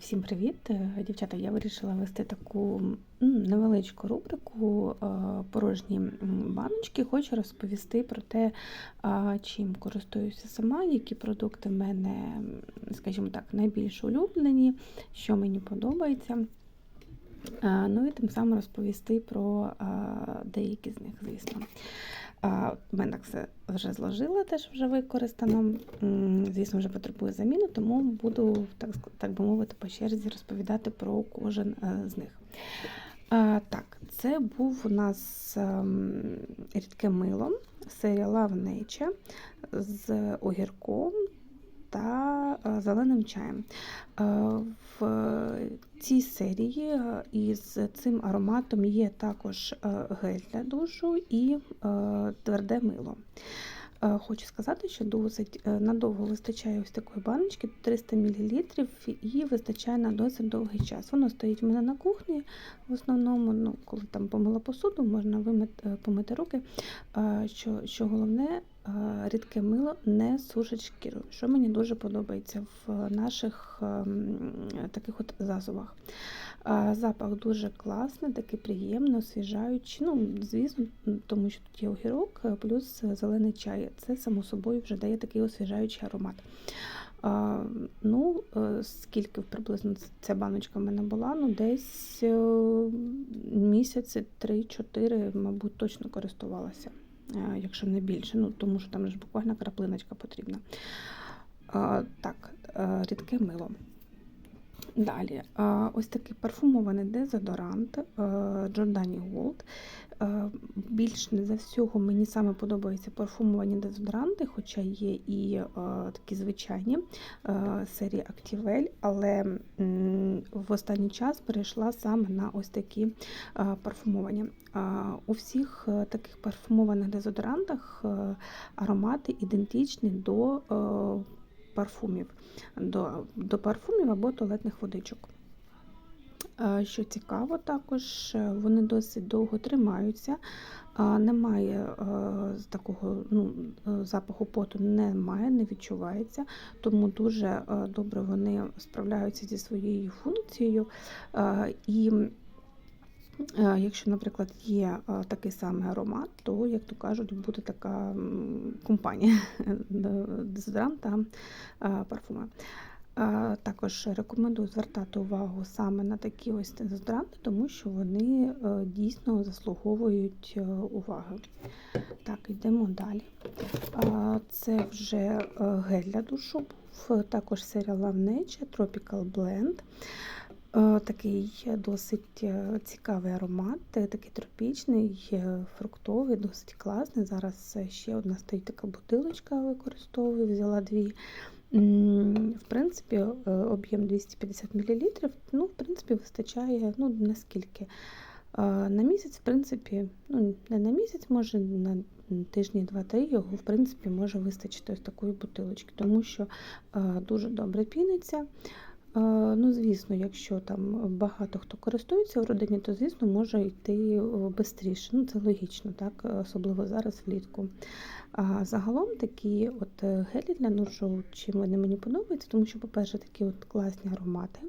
Всім привіт! Е, Дівчата, я вирішила вести таку невеличку рубрику е, порожні баночки. Хочу розповісти про те, чим користуюся сама, які продукти в мене, скажімо так, найбільш улюблені, що мені подобається. Ну і тим самим розповісти про деякі з них, звісно. В мене так все вже зложила, теж вже використано. Звісно, вже потребує заміни, тому буду, так, так би мовити, по черзі розповідати про кожен е, з них. Так, це був у нас ем, рідке мило, серія Love Nature з огірком та е, зеленим чаєм. Е, В цій серії е, із цим ароматом є також гель для душу і тверде мило. Хочу сказати, що досить надовго вистачає ось такої баночки, 300 мл, і вистачає на досить довгий час. Воно стоїть в мене на кухні. В основному, ну, коли там помила посуду, можна вимити, помити руки. Що, що головне, рідке мило не сушить шкіру, що мені дуже подобається в наших ем, таких от засобах. Запах дуже класний, такий приємний, освіжаючий. Ну, звісно, тому що тут є огірок, е, плюс зелений чай. Це само собою вже дає такий освіжаючий аромат. Ну, е, скільки приблизно ця баночка в мене була? Ну, десь е, місяці 3-4, мабуть, точно користувалася, е, якщо не більше, ну, тому що там ж буквально краплиночка потрібна. Так, е, рідке мило. Далі, ось такий парфумований дезодорант е, Giordani Gold. Е, Більш не за всього мені саме подобаються парфумовані дезодоранти, хоча є і е, такі звичайні е, серії Activelle, але в останній час перейшла саме на ось такі е, парфумовані. У всіх е, таких парфумованих дезодорантах е, аромати ідентичні до е, парфумів до, до парфумів або туалетних водичок. Що цікаво, також е, вони досить довго тримаються, немає е, такого ну, е, запаху поту, немає, не відчувається, тому дуже добре вони справляються зі своєю функцією. І Якщо, наприклад, є е, такий самий аромат, то, як то кажуть, буде така компанія дезодорант е, парфуми. Е, Також рекомендую звертати увагу саме на такі ось дезодоранти, тому що вони е, дійсно заслуговують е, уваги. Так, йдемо далі. Е, Це вже е, гель для душу також серія Love Nature Tropical Blend. Е, Такий досить е, цікавий аромат, е, такий тропічний, фруктовий, досить класний. Зараз ще одна стоїть така бутилочка, використовую, взяла дві. В принципі, об'єм 250 мл, ну, в принципі, вистачає, ну, наскільки? На місяць, в принципі, ну, не на місяць, може на тижні два-три його, в принципі, може вистачити ось такої бутилочки, тому що дуже добре піниться. Ну, звісно, якщо там багато хто користується в родині, то звісно може йти швидше. Ну, це логічно, так, особливо зараз влітку. А загалом такі от е, гелі для душу, чим вони мені подобаються, тому що, по-перше, такі от класні аромати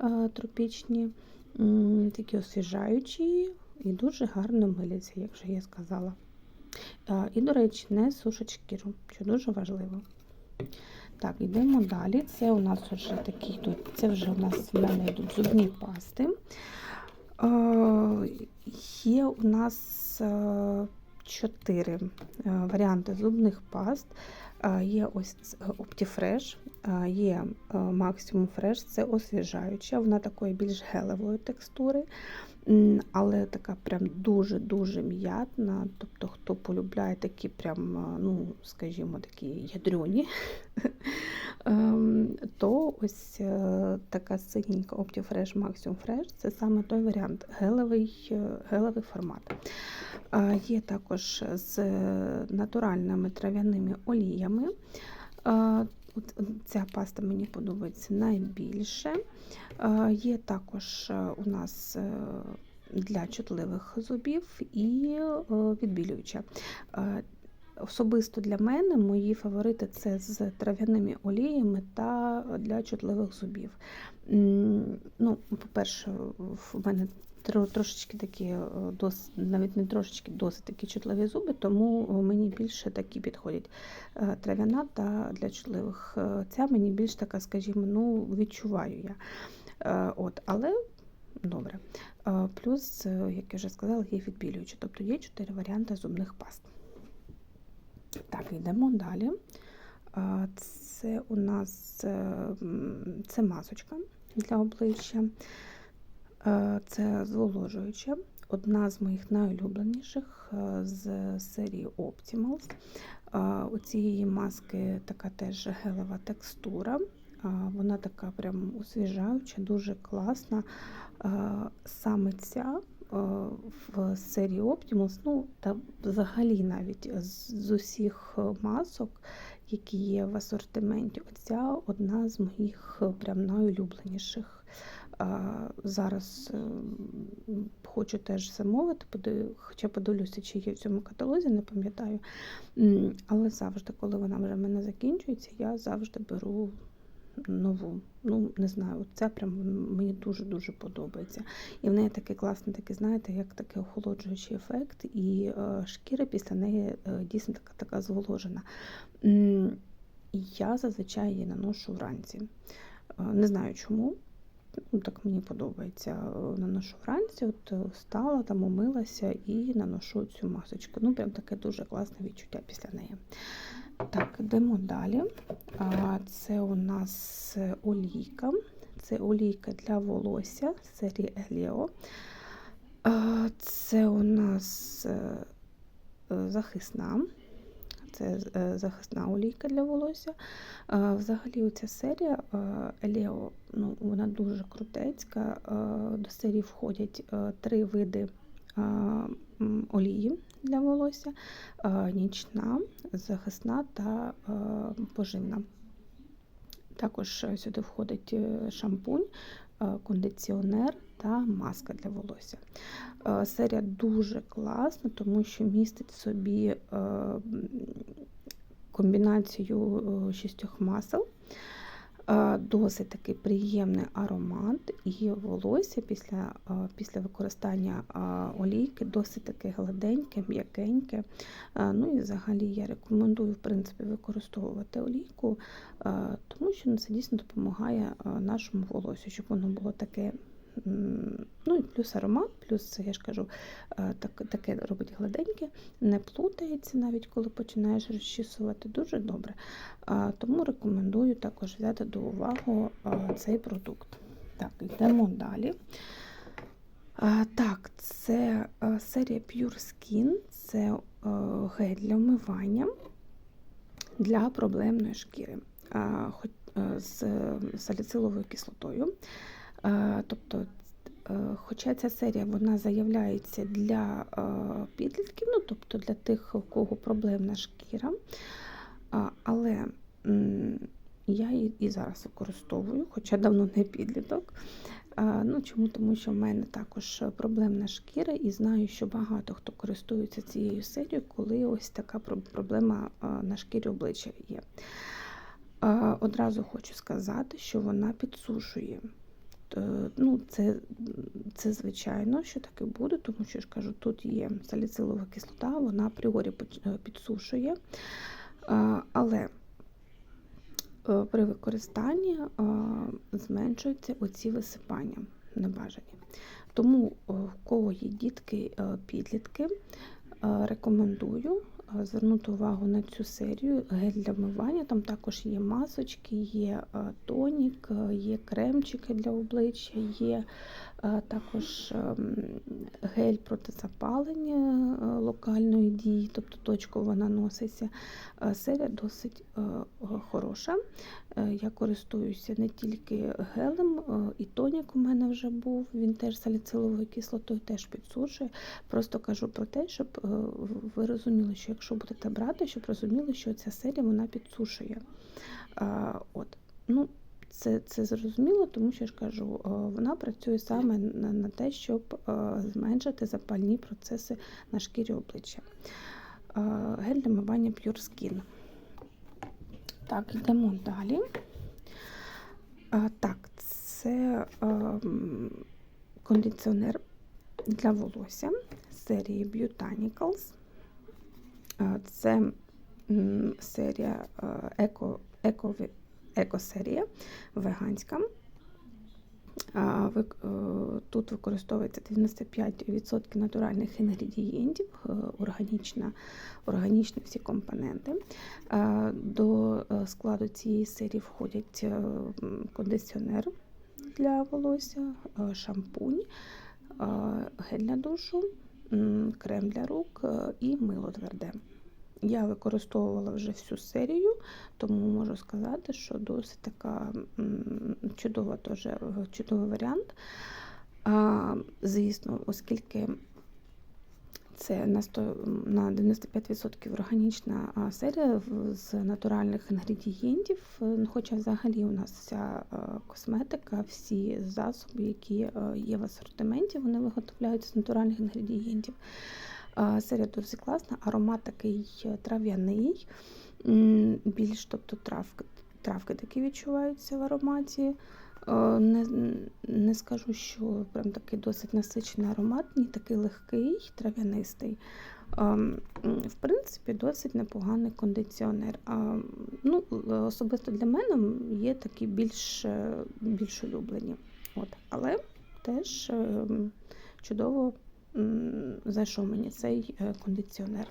е, тропічні, такі освіжаючі і дуже гарно миляться, як вже я сказала. І, до речі, не сушать шкіру, що дуже важливо. Так, йдемо далі. Це у нас вже такі йдуть, це вже у нас в мене йдуть зубні пасти. Е, Є у нас е, чотири е, варіанти зубних паст. Е, Є ось Optifresh, є Maximum Fresh, це освіжаюча, вона такої більш гелевої текстури, але така прям дуже-дуже м'ятна. Тобто, хто полюбляє такі прям, е, ну, скажімо, такі ядрені, ем, то ось е, така синенька Optifresh Maximum Fresh це саме той варіант, гелевий, е, гелевий формат. Є також з натуральними трав'яними оліями. Е, Ця паста мені подобається найбільше. Е, Є також е, у нас для чутливих зубів і відбілююча. Особисто для мене мої фаворити це з трав'яними оліями та для чутливих зубів. Ну, по-перше, в мене трошечки такі, е, дос, навіть не трошечки, досить такі чутливі зуби, тому мені більше такі підходять е, трав'яна та для чутливих. Е, Ця мені більш така, скажімо, ну, відчуваю я. От, але добре. Плюс, як я вже сказала, є відбілюючі, тобто є чотири варіанти зубних паст. Так, йдемо далі. Це у нас е, це масочка для обличчя. Е, Це зволожуюча, одна з моїх найулюбленіших е, з серії Optimals. У цієї маски така теж гелева текстура. Вона така прям освіжаюча, дуже класна. Саме ця в серії Optimals, ну та взагалі навіть з з усіх е, масок, які є в асортименті, оця одна з моїх е, прям найулюбленіших. Зараз е, хочу теж замовити, хоча подивлюся, чи є в цьому каталозі, не пам'ятаю. Але завжди, коли вона вже в мене закінчується, я завжди беру нову. Ну, не знаю, ця прям мені дуже-дуже подобається. І в неї такий класний, такий, знаєте, як такий охолоджуючий ефект, і е, шкіра після неї е, дійсно така, така зволожена. Я зазвичай її наношу вранці. Е, Не знаю чому. Ну, так мені подобається. Наношу вранці, от встала, там умилася і наношу цю масочку. Ну, прям таке дуже класне відчуття після неї. Так, йдемо далі. Це у нас е, олійка. Це олійка для волосся серії Еліо. Це у нас е, е, захисна. Це захисна олійка для волосся. Взагалі, оця серія Еліо, ну, вона дуже крутецька. До серії входять три види олії для волосся: Е, нічна, захисна та е, поживна. Також е, сюди входить шампунь, кондиціонер та маска для волосся. Серія дуже класна, тому що містить собі комбінацію шістьох масел. Е, Досить такий приємний аромат, і волосся після, е, після використання е, олійки досить таке гладеньке, м'якеньке. Ну і взагалі я рекомендую в принципі використовувати олійку, тому що це дійсно допомагає нашому волосю, щоб воно було таке. Ну і плюс аромат, плюс, я ж кажу, е, так, таке робить гладеньке, не плутається навіть коли починаєш розчісувати. Дуже добре. Тому рекомендую також взяти до уваги цей продукт. Так, йдемо далі. Так, це серія Pure Skin, це гель для вмивання для проблемної шкіри з саліциловою кислотою. А, Тобто, е, хоча ця серія вона заявляється для е, підлітків, ну тобто для тих, у кого проблемна шкіра, але я її і зараз використовую, хоча давно не підліток. Ну, чому? Тому що в мене також проблемна шкіра, і знаю, що багато хто користується цією серією, коли ось така проблема на шкірі обличчя є. Одразу хочу сказати, що вона підсушує. Е, Ну, це, це звичайно, що таке буде, тому що ж кажу, тут є саліцилова кислота, вона апріорі е, підсушує. Але е, при використанні зменшуються оці висипання небажані. Тому в кого є дітки, підлітки, рекомендую звернути увагу на цю серію гель для вмивання. Там також є масочки, є е, тонік, е, є кремчики для обличчя, є е, також ем, гель проти запалення е, локальної дії, тобто точково наноситься. Е, Серія досить е, е, хороша. Е, Я користуюся не тільки гелем, е, і тонік у мене вже був, він теж саліциловою кислотою теж підсушує. Просто кажу про те, щоб е, ви розуміли, що якщо будете брати, щоб розуміли, що ця серія вона підсушує. А, От. Ну, це, це зрозуміло, тому що я ж кажу, вона працює саме на, на те, щоб зменшити запальні процеси на шкірі обличчя. гель для мивання Pure Skin. Так, йдемо далі. А, так, це м, кондиціонер для волосся серії Botanicals. Це серія еко, еко, еко-серія веганська. Е, Тут використовується 95% натуральних інгредієнтів, е, органічна, органічні всі компоненти. До е, складу цієї серії входять кондиціонер для волосся, шампунь, гель для душу, крем для рук е, і мило тверде. Я використовувала вже всю серію, тому можу сказати, що досить така чудова, теж, чудовий варіант. Звісно, оскільки це на, 100, на 95% органічна серія з натуральних інгредієнтів, е, хоча взагалі у нас вся косметика, всі засоби, які є в асортименті, вони виготовляються з натуральних інгредієнтів. Серія досить класна, аромат такий трав'яний, більш тобто травки, травки такі відчуваються в ароматі. Е, Не, не скажу, що прям такий досить насичений аромат, ні такий легкий, трав'янистий. Ем, В принципі, досить непоганий кондиціонер. Ну, особисто для мене є такі більш, е, більш улюблені. От. Але теж чудово зайшов мені цей е, кондиціонер.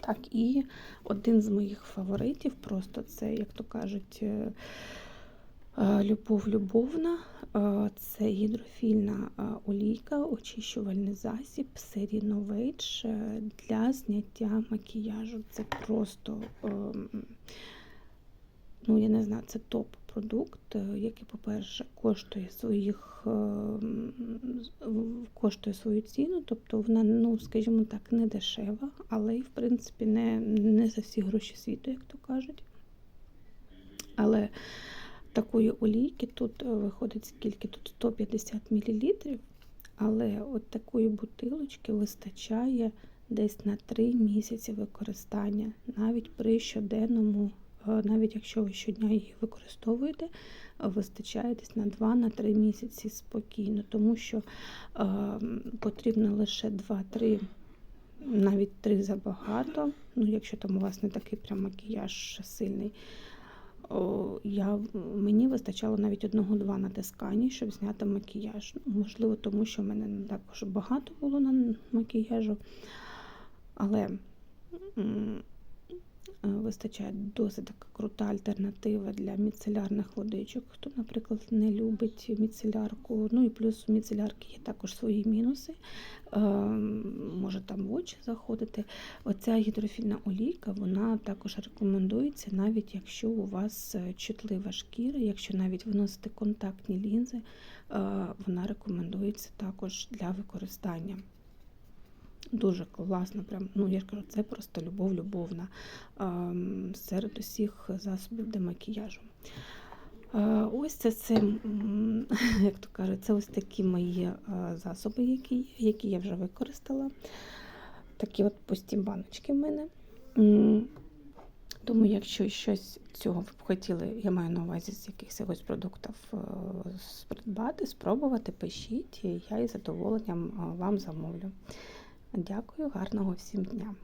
Так, і один з моїх фаворитів, просто це, як то кажуть, е, е, любов любовна. Е, Це гідрофільна е, олійка, очищувальний засіб серії Novage е, для зняття макіяжу. Це просто, ем, ну я не знаю, це топ-продукт, е, який, по-перше, коштує своїх ем, коштує свою ціну, тобто вона, ну, скажімо так, не дешева, але і в принципі не, не за всі гроші світу, як то кажуть. Але такої олійки тут е, виходить скільки? Тут 150 мл, але от такої бутилочки вистачає десь на 3 місяці використання, навіть при щоденному, е, навіть якщо ви щодня її використовуєте, вистачає десь на 2-3 місяці спокійно, тому що е, потрібно лише 2-3 навіть три забагато. Ну, якщо там у вас не такий прям макіяж сильний. Я, мені вистачало навіть одного-два натискання, щоб зняти макіяж. Ну, можливо, тому що в мене не також багато було на макіяжу. Але вистачає досить така крута альтернатива для міцелярних водичок. Хто, наприклад, не любить міцелярку. Ну і плюс у міцелярки є також свої мінуси. Е, може там в очі заходити. Оця гідрофільна олійка, вона також рекомендується, навіть якщо у вас е, чутлива шкіра, якщо навіть ви носите контактні лінзи, е, вона рекомендується також для використання. Дуже класно, прям, ну я ж кажу, це просто любов любовна серед усіх засобів для макіяжу. Ось це, це як то кажуть, це ось такі мої е, засоби, які, які я вже використала. Такі от пусті баночки в мене. Тому, якщо щось цього ви б хотіли, я маю на увазі з якихось продуктів е, придбати, спробувати, пишіть, я із задоволенням е, вам замовлю. Дякую, гарного всім дня!